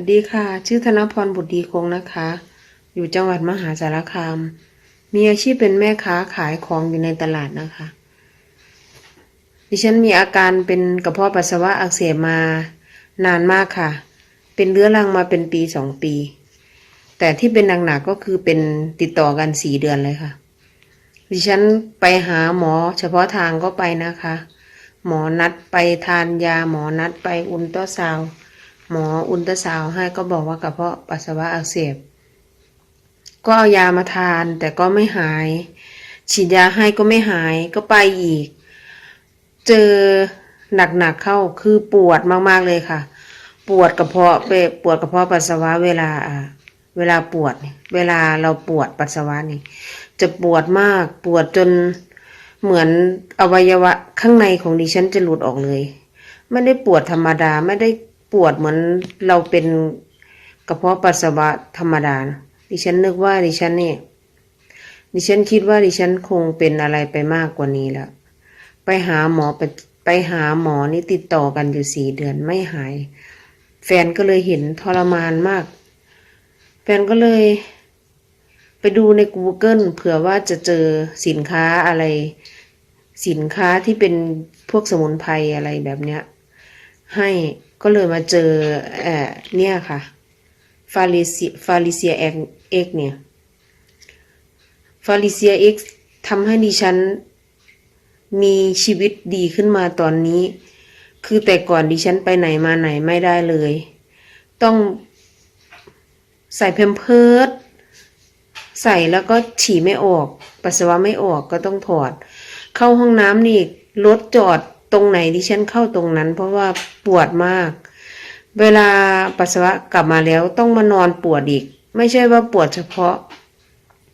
วัสดีค่ะ ชื่อธนพรบุตรดีคงนะคะ อยู่จังหวัดมหาสารคาม มีอาชีพเป็นแม่ค้าขายของอยู่ในตลาดนะคะ ดิฉันมีอาการเป็นกระเพาะปัสสาวะอักเสบมานานมากค่ะ เป็นเรื้อรังมาเป็นปีสองปี แต่ที่เป็นหนักๆก็คือเป็นติดต่อกันสี่เดือนเลยค่ะ ดิฉันไปหาหมอเฉพาะทางก็ไปนะคะ หมอนัดไปทานยาหมอนัดไปอุลตราซาวด์ หมออุลตราซาวให้ก็บอกว่ากระเพาะปัสสาวะอักเสบ ก็เอายามาทานแต่ก็ไม่หาย ฉีดยาให้ก็ไม่หายก็ไปอีก เจอหนักๆเข้าคือปวดมากๆเลยค่ะ ปวดกระเพาะไปปวดกระเพาะปัสสาวะเวลาอ่าเวลาปวด เวลาเราปวดปัสสาวะนี่ จะปวดมากปวดจนเหมือนอวัยวะข้างในของดิฉันจะหลุดออกเลย ไม่ได้ปวดธรรมดาไม่ได้ ปวดเหมือนเราเป็นกระเพาะปัสสาวะธรรมดานะดิฉันนึกว่าดิฉันเนี่ยดิฉันคิดว่าดิฉันคงเป็นอะไรไปมากกว่านี้แล้วไปหาหมอไปไปหาหมอนี่ติดต่อกันอยู่สี่เดือนไม่หาย แฟนก็เลยเห็นทรมานมาก แฟนก็เลย ไปดูใน Google เผื่อว่าจะเจอสินค้าอะไร สินค้าที่เป็นพวกสมุนไพรอะไรแบบเนี้ย ให้ ก็เลยมาเจอเอ่อเนี่ยค่ะฟาลิเซียฟาลิเซียเอ็กเนี่ยฟาลิเซียเอ็กทำให้ดิฉันมีชีวิตดีขึ้นมาตอนนี้ คือแต่ก่อนดิฉันไปไหนมาไหนไม่ได้เลย ต้องใส่เพมเพิร์ดใส่แล้วก็ฉี่ไม่ออก ปัสสาวะไม่ออกก็ต้องถอด เข้าห้องน้ำนี่รถจอด ตรงไหนดิฉันเข้าตรงนั้น เพราะว่าปวดมาก เวลาปัสสาวะกลับมาแล้วต้องมานอนปวดอีก ไม่ใช่ว่าปวดเฉพาะ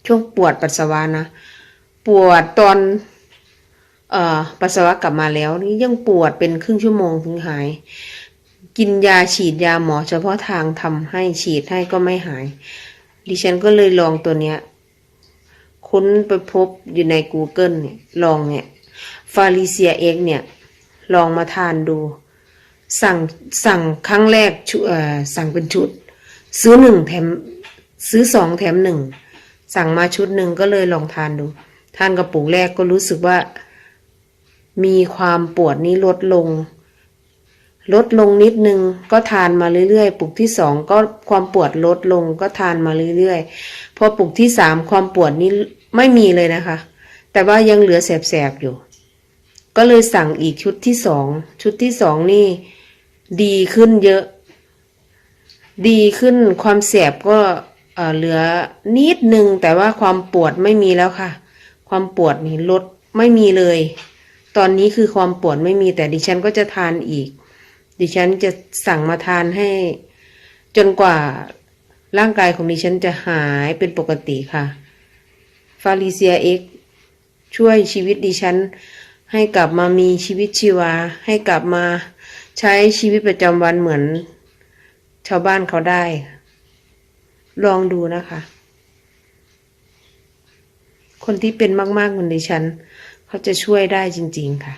ช่วงปวดปัสสาวะนะ ปวดตอนเอ่อปัสสาวะกลับมาแล้วนี่ยังปวดเป็นครึ่งชั่วโมงถึงหาย กินยาฉีดยาหมอเฉพาะทางทำให้ฉีดให้ก็ไม่หาย ดิฉันก็เลยลองตัวเนี้ย ค้นไปพบอยู่ใน Google เนี่ยลองเนี่ยฟาริเซียเอ็กเนี่ย ลองมาทานดู สั่งสั่งครั้งแรกเอ่อสั่งเป็นชุด ซื้อหนึ่งแถมซื้อสองแถมหนึ่งสั่งมาชุดหนึ่งก็เลยลองทานดู ทานกระปุกแรกก็รู้สึกว่า มีความปวดนี้ลดลง ลดลงนิดนึงก็ทานมาเรื่อยๆ ปุกที่สองก็ความปวดลดลงก็ทานมาเรื่อยๆ พอปุกที่สามความปวดนี้ไม่มีเลยนะคะ แต่ว่ายังเหลือแสบๆอยู่ ก็เลยสั่งอีกชุดที่สอง ชุดที่สองนี่ ดีขึ้นเยอะ ดีขึ้นความแสบก็เหลือนิดนึง แต่ว่าความปวดไม่มีแล้วค่ะ ความปวดนี่ลดไม่มีเลย ตอนนี้คือความปวดไม่มีแต่ดิฉันก็จะทานอีก ดิฉันจะสั่งมาทานให้ จนกว่าร่างกายของดิฉันจะหายเป็นปกติค่ะ ฟาริเซียเอ็กช่วยชีวิตดิฉัน ให้กลับมามีชีวิตชีวา ให้กลับมาใช้ชีวิตประจำวันเหมือน ชาวบ้านเขาได้ ลองดูนะคะ คนที่เป็นมากๆเหมือนดิฉัน เขาจะช่วยได้จริง ๆ ค่ะ